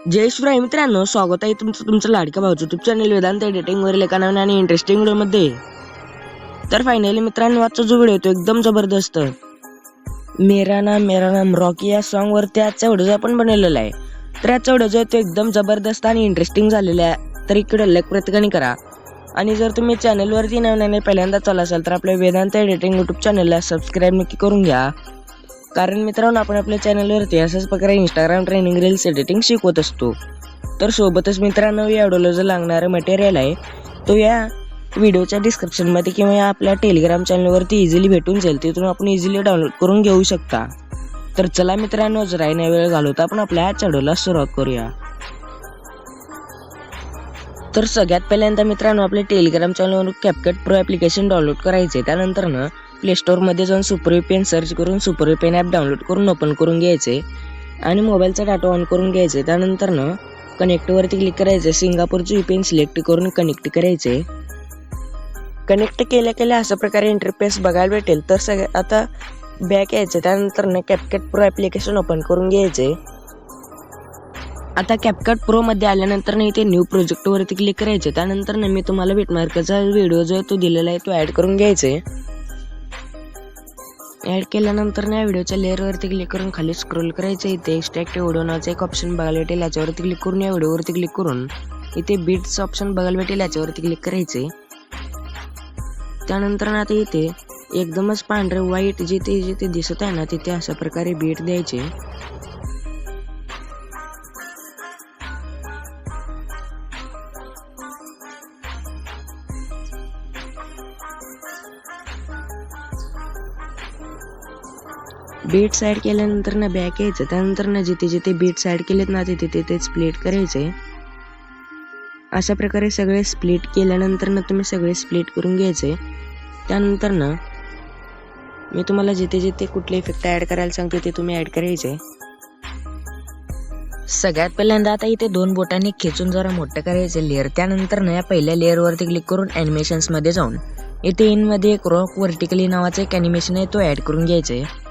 जय शिवराय मित्रांनो स्वागत आहे तुमचं तुमचं लाडका भाऊचं युट्यूब चॅनल वेदांत एडिटिंग वरील एका नवीन आणि इंटरेस्टिंग व्हिडिओमध्ये तर फायनली मित्रांनो आजचा जो व्हिडिओ तो एकदम जबरदस्त. मेरा नाम मेरा नाम रॉकी या सॉन्ग वरती आजचा व्हिडिओ आपण बनवलेला आहे. तर आजचा व्हिडिओ जो आहे तो एकदम जबरदस्त आणि इंटरेस्टिंग झालेला आहे. तर इकडे लाईक प्रत्येकाने करा. आणि जर तुम्ही चॅनलवरती नवीन पहिल्यांदा चालू असाल तर आपल्या वेदांत एडिटिंग युट्यूब चॅनलला सबस्क्राईब नक्की करून घ्या. कारण मित्रांनो आपण आपल्या चॅनलवरती अशाच प्रकारे इंस्टाग्राम ट्रेनिंग रील्स एडिटिंग शिकवत असतो. तर सोबतच मित्रांनो या व्हिडिओला जो लागणारं मटेरियल आहे तो या व्हिडिओच्या डिस्क्रिप्शनमध्ये किंवा या आपल्या टेलिग्राम चॅनलवरती इझिली भेटून जाईल. तिथून आपण इझिली डाउनलोड करून घेऊ शकता. तर चला मित्रांनो जरा नाही वेळ घालवता आपण आपल्या आजच्या व्हिडिओला सुरुवात करूया. तर सगळ्यात पहिल्यांदा मित्रांनो आपल्या टेलिग्राम चॅनलवर कॅपकट प्रो ॲप्लिकेशन डाउनलोड करायचे त्यानंतर प्ले स्टोअरमध्ये जाऊन सुपर पेन सर्च करून सुपर पेन ॲप डाउनलोड करून ओपन करून घ्यायचे. आणि मोबाईलचा डाटा ऑन करून घ्यायचे. त्यानंतर ना कनेक्टवरती क्लिक करायचे. सिंगापूरचे पेन सिलेक्ट करून कनेक्ट करायचे. कनेक्ट केल्या केल्या अशा प्रकारे इंटरफेस बघायला भेटेल. तर सगळ्या आता बॅक यायचे. त्यानंतर ना कॅपकट प्रो ॲप्लिकेशन ओपन करून घ्यायचे. आता कॅपकट प्रोमध्ये आल्यानंतरनं आल्यानंतर इथे न्यू प्रोजेक्टवरती क्लिक करायचे. त्यानंतरनं मी तुम्हाला बिटमार्कचा व्हिडिओ जो आहे तो दिलेला आहे तो ॲड करून घ्यायचे. ऍड केल्यानंतर ना व्हिडिओच्या लेअरवरती क्लिक करून खाली स्क्रोल करायचे इथे. एक्स्ट्रॅक्ट व्हिडिओ नावाचा एक ऑप्शन बघायला भेटेल याच्यावरती क्लिक करून या व्हिडिओवरती क्लिक करून इथे बीट्स ऑप्शन बघायला भेटेल याच्यावरती क्लिक करायचे त्यानंतर ना आता इथे एकदमच पांढरे व्हाईट जिथे जिथे दिसत आहे ना तिथे अशा प्रकारे बीट द्यायचे. बीट्स ॲड केल्यानंतर ना बॅक यायचं. त्यानंतर ना जिथे जिथे बीट्स ॲड केलेत ना तिथे तिथे स्प्लिट करायचे. अशा प्रकारे सगळे स्प्लिट केल्यानंतर ना तुम्ही सगळे स्प्लिट करून घ्यायचे. त्यानंतर ना मी तुम्हाला जिथे जिथे कुठले इफेक्ट ॲड करायला सांगते ते तुम्ही ॲड करायचे. सगळ्यात पहिल्यांदा आता इथे दोन बोटांनी खेचून जरा मोठं करायचं लेअर त्यानंतर ना या पहिल्या लेअरवरती क्लिक करून ॲनिमेशन्समध्ये जाऊन. इथे इनमध्ये एक रॉक व्हर्टिकली नावाचं एक ॲनिमेशन आहे तो ॲड करून घ्यायचं. आहे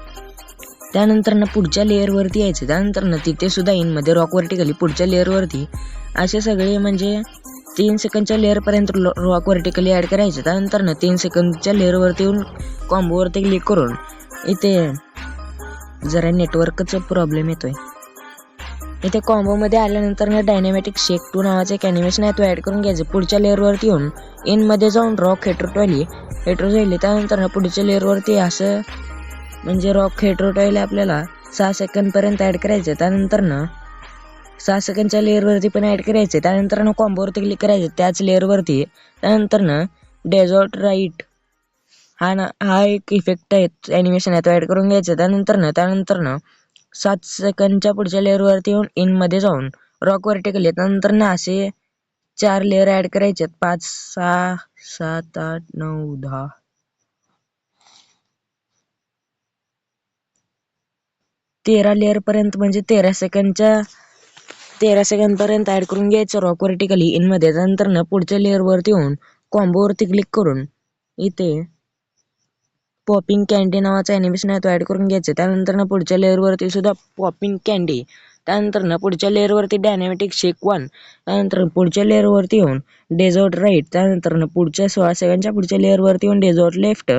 त्यानंतर ना पुढच्या लेअरवरती यायचं. त्यानंतर ना तिथे सुद्धा इनमध्ये रॉक वर्टिकली पुढच्या लेअरवरती असे सगळे म्हणजे तीन सेकंडच्या लेअरपर्यंत रॉक वर्टिकली ॲड करायचे. त्यानंतर ना तीन सेकंदच्या लेअरवरती येऊन कॉम्बोवरती क्लिक करून इथे जरा नेटवर्कचा प्रॉब्लेम येतोय. इथे कॉम्बोमध्ये आल्यानंतर ना डायनॅमॅटिक शेक टू नावाचं एक ॲनिमेशन आहे तो ॲड करून घ्यायचं. पुढच्या लेअरवरती येऊन इनमध्ये जाऊन रॉक हेट्रोटॉली हेट्रोटॉली त्यानंतर ना पुढच्या लेअरवरती असं म्हणजे रॉक हेट्रोटॉईल आपल्याला सहा सेकंडपर्यंत ॲड करायचे त्यानंतर ना सहा सेकंडच्या लेअरवरती पण ॲड करायचे त्यानंतर ना कॉम्बोवरती क्लिक करायचे त्याच लेअरवरती त्यानंतर ना डेझॉर्ट राईट हा ना हा एक इफेक्ट आहे ॲनिमेशन आहे तो ॲड करून घ्यायचा. त्यानंतर ना त्यानंतर ना सात सेकंडच्या पुढच्या लेअरवरती येऊन इनमध्ये जाऊन रॉकवर टेकले. त्यानंतर ना असे चार लेअर ॲड करायचे आहेत पाच सहा सात आठ नऊ दहा. तेरा लेअर पर्यंत म्हणजे तेरा सेकंडच्या तेरा सेकंद पर्यंत ऍड करून घ्यायचं रॉक वर्टिकली इनमध्ये. त्यानंतर ना पुढच्या लेअर वरती येऊन कॉम्बो वरती क्लिक करून इथे पॉपिंग कॅन्डी नावाचा अॅनिमेशन आहे तो ऍड करून घ्यायचं. त्यानंतर ना पुढच्या लेअर वरती सुद्धा पॉपिंग कॅन्डी त्यानंतर ना पुढच्या लेअर वरती शेक वन त्यानंतर पुढच्या लेअर वरती येऊन डेझॉर्ट राईट त्यानंतर ना पुढच्या सोळा सेकंडच्या पुढच्या लेअर वरती येऊन डेझॉर्ट लेफ्ट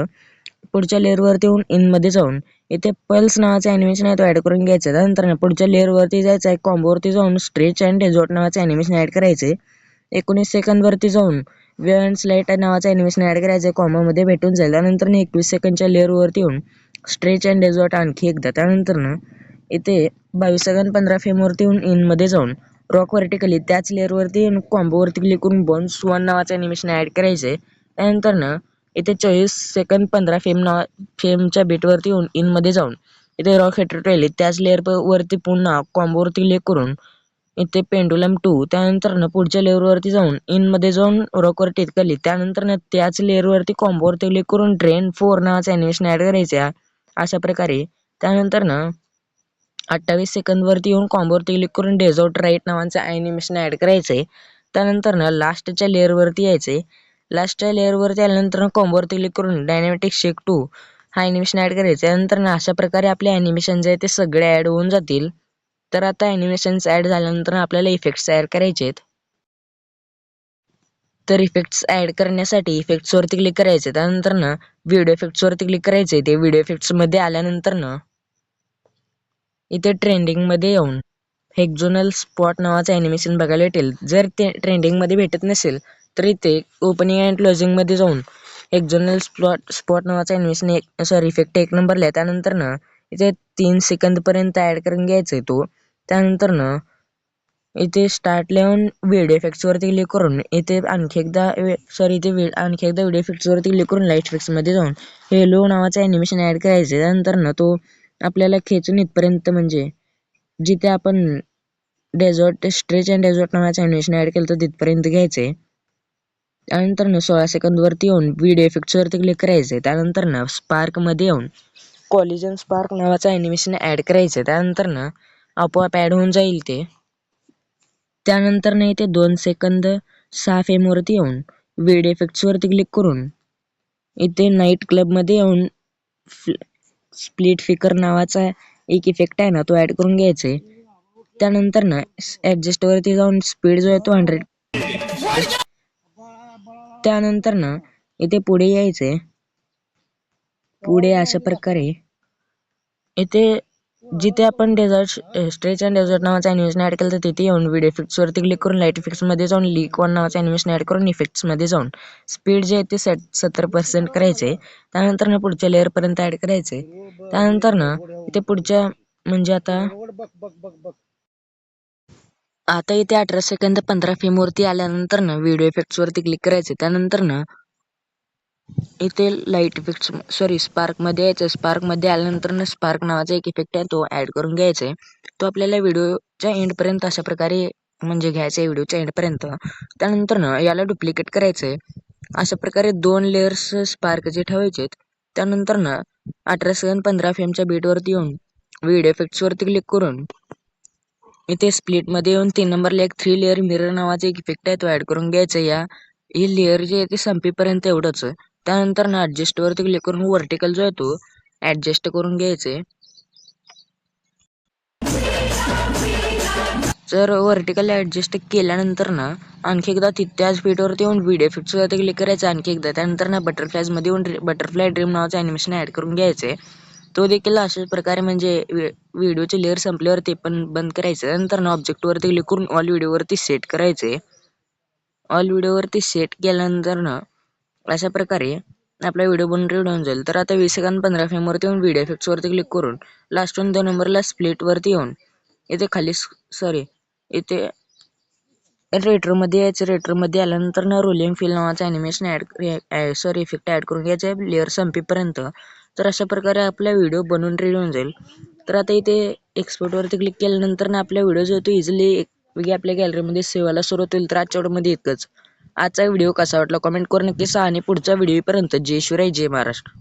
पुढच्या लेअर वरती येऊन इनमध्ये जाऊन इथे पल्स नावाचं अॅनिमेशन आहे तो ऍड करून घ्यायचा त्यानंतर पुढच्या लेअर वरती जायचं आहे. कॉम्बोवरती जाऊन स्ट्रेच अँड डेझॉर्ट नावाचं अॅनिमेशन ऍड करायचे एकोणीस सेकंद वरती जाऊन वेळ स्लाइट नावाचं अॅनिमेशन ऍड करायचं कॉम्बोमध्ये भेटून जाईल. त्यानंतर एकवीस सेकंडच्या लेअर वरती येऊन स्ट्रेच अँड डेझॉर्ट आणखी एकदा. त्यानंतरनं इथे बावीस सेकंद पंधरा फेमवरती वरती येऊन इनमध्ये जाऊन रॉक व्हर्टिकली त्याच लेअरवरती कॉम्बोवरती क्लिक करून बॉन्स वन नावाचं ॲनिमेशन ॲड करायचं आहे. त्यानंतर इथे चोवीस सेकंद पंधरा फेम नावा फेमच्या बीटवरती येऊन इनमध्ये जाऊन. इथे रॉक हेटर त्याच लेअर वरती पुन्हा कॉम्बोवरती क्लिक करून इथे पेंडुलम टू त्यानंतर ना पुढच्या लेअरवरती जाऊन इनमध्ये जाऊन रॉकवर टिकली त्यानंतर ना त्याच लेअरवरती कॉम्बोवरती क्लिक करून ड्रेन फोर नावाचं ॲनिमेशन ॲड करायच्या. अशा प्रकारे. त्यानंतर ना अठ्ठावीस सेकंदवरती येऊन कॉम्बोवरती क्लिक करून डेझॉर्ट राईट नावाचं ॲनिमेशन ॲड करायचं आहे त्यानंतर ना लास्टच्या लेअरवरती यायचं आहे लास्टच्या लेअरवरती आल्यानंतर कॉम्बोवरती क्लिक करून डायनॅमॅटिक शेक टू हा ॲनिमेशन ॲड करायचं. त्यानंतर ना अशा प्रकारे आपले ॲनिमेशन जे आहे ते सगळे ॲड होऊन जातील. तर आता ॲनिमेशन्स ॲड झाल्यानंतर आपल्याला इफेक्ट्स ॲड करायचे आहेत. तर इफेक्ट्स ॲड करण्यासाठी इफेक्ट्सवरती क्लिक करायचे. त्यानंतर ना व्हिडिओ इफेक्ट्सवरती क्लिक करायचे. ते व्हिडिओ इफेक्ट्समध्ये आल्यानंतर ना इथे ट्रेंडिंगमध्ये येऊन हेक्झोनल स्पॉट नावाचं ॲनिमेशन बघायला भेटेल. जर ते ट्रेंडिंगमध्ये भेटत नसेल तर इथे ओपनिंग अँड क्लोजिंगमध्ये जाऊन एक जनरल स्पॉट स्पॉट नावाचा ॲनिमेशन एक सॉरी इफेक्ट एक नंबरला आहे त्यानंतर ना इथे तीन सेकंदपर्यंत ॲड करून घ्यायचा आहे तो. त्यानंतर ना इथे स्टार्ट लिहून व्हिडिओ इफेक्ट्सवरती क्लिक करून इथे आणखी एकदा सॉरी इथे वे आणखी एकदा व्हिडिओ इफेक्ट्सवरती क्लिक करून लाइट इफेक्ट्समध्ये जाऊन हेलो नावाचा ॲनिमेशन ॲड करायचं त्यानंतर ना तो आपल्याला खेचून इथपर्यंत म्हणजे जिथे आपण डेझॉर्ट स्ट्रेच अँड डेझर्ट नावाचं ॲनिमेशन ॲड केलं तर तिथपर्यंत घ्यायचं आहे त्यानंतर ना सोळा सेकंदवरती येऊन व्हिडिओ इफेक्ट्सवरती क्लिक करायचं आहे त्यानंतर ना स्पार्कमध्ये येऊन कॉलिजन स्पार्क नावाचं ॲनिमेशन ॲड करायचं आहे त्यानंतर ना आपोआप ॲड होऊन जाईल ते. त्यानंतर ना इथे दोन सेकंद सहा फेमवरती येऊन व्हिडिओ इफेक्ट्सवरती क्लिक करून इथे नाईट क्लबमध्ये येऊन स्प्लिट फिकर नावाचा एक इफेक्ट आहे ना तो ॲड करून घ्यायचा आहे त्यानंतर ना ॲडजस्टवरती जाऊन स्पीड जो आहे तो हंड्रेड त्यानंतर ना इथे पुढे यायचं पुढे अशा प्रकारे. इथे जिथे आपण डेझर्ट स्ट्रेच अँड डेझर्ट नावाचं ॲनिमेशन ॲड केलं तर तिथे येऊन व्हिडिओ इफेक्ट्सवरती क्लिक करून लाइट इफेक्ट्समध्ये जाऊन लीक वन नावाचं ॲनिमेशन ॲड करून इफेक्ट्समध्ये जाऊन स्पीड जे आहे ते सेट सत्तर पर्सेंट करायचे. त्यानंतर ना पुढच्या लेअरपर्यंत ॲड करायचे. त्यानंतर ना इथे पुढच्या म्हणजे आता आता इथे अठरा सेकंद पंधरा फेमवरती आल्यानंतर ना व्हिडिओ इफेक्ट्सवरती क्लिक करायचं. त्यानंतर ना इथे लाइट इफेक्ट्स सॉरी स्पार्कमध्ये यायचं. स्पार्कमध्ये आल्यानंतर ना स्पार्क नावाचा एक इफेक्ट आहे तो ॲड करून घ्यायचा आहे. तो आपल्याला व्हिडिओच्या एंडपर्यंत अशा प्रकारे म्हणजे घ्यायचा आहे व्हिडिओच्या एंडपर्यंत त्यानंतर ना याला डुप्लिकेट करायचं आहे. अशा प्रकारे दोन लेअर्स स्पार्कचे ठेवायचे त्यानंतर ना अठरा सेकंद पंधरा फेमच्या बीटवरती येऊन व्हिडिओ इफेक्ट्सवरती क्लिक करून इथे स्प्लिटमध्ये येऊन तीन नंबरला एक थ्री लेअर मिरर नावाचा एक इफेक्ट आहे तो ॲड करून घ्यायचा या. ही लेअर जे आहे ते संपेपर्यंत एवढंच त्यानंतर ना ॲडजस्टवरती क्लिक करून वर्टिकल जो आहे तो ॲडजस्ट करून घ्यायचे जर वर्टिकल ॲडजस्ट केल्यानंतर ना आणखी एकदा ति त्याच फीटवरती येऊन व्हिडिओ सुद्धा क्लिक करायचं आणखी एकदा. त्यानंतर ना बटरफ्लायजमध्ये येऊन बटरफ्लाय ड्रीम नावाचं ॲनिमेशन ॲड करून घ्यायचे तो देखील अशाच प्रकारे म्हणजे व्हिडिओचे लेअर संपल्यावर ते पण बंद करायचं. नंतर ना ऑब्जेक्टवरती क्लिक करून ऑल व्हिडिओवरती सेट करायचे. ऑल व्हिडिओवरती सेट केल्यानंतर ना अशा प्रकारे आपला व्हिडिओ बनून रेडी होऊन जाईल. तर आता वीस सेकंद पंधरा फ्रेमवरती येऊन व्हिडिओ इफेक्ट्सवरती क्लिक करून लास्ट वन दोन नंबरला स्प्लिटवरती येऊन इथे खाली सॉरी इथे रेट्रोमध्ये यायचं. रेट्रोमध्ये आल्यानंतर ना रोलिंग फील नावाचं animation add sorry effect add करून घ्यायचं. आहे लेअर संपेपर्यंत तर अशा प्रकारे आपला व्हिडिओ बनवून रेडी होऊन जाईल. तर आता इथे एक्सपोर्टवरती क्लिक केल्यानंतर ना आपला व्हिडिओ जो तो इझिली वेगळी आपल्या गॅलरीमध्ये सेव्ह व्हायला सुरुवात होईल. तर आजच्या व्हिडिओमध्ये इतकंच. आजचा व्हिडिओ कसा वाटला? कमेंट करून नक्की सांगा. आणि पुढच्या व्हिडिओपर्यंत जय शिवराय जय महाराष्ट्र.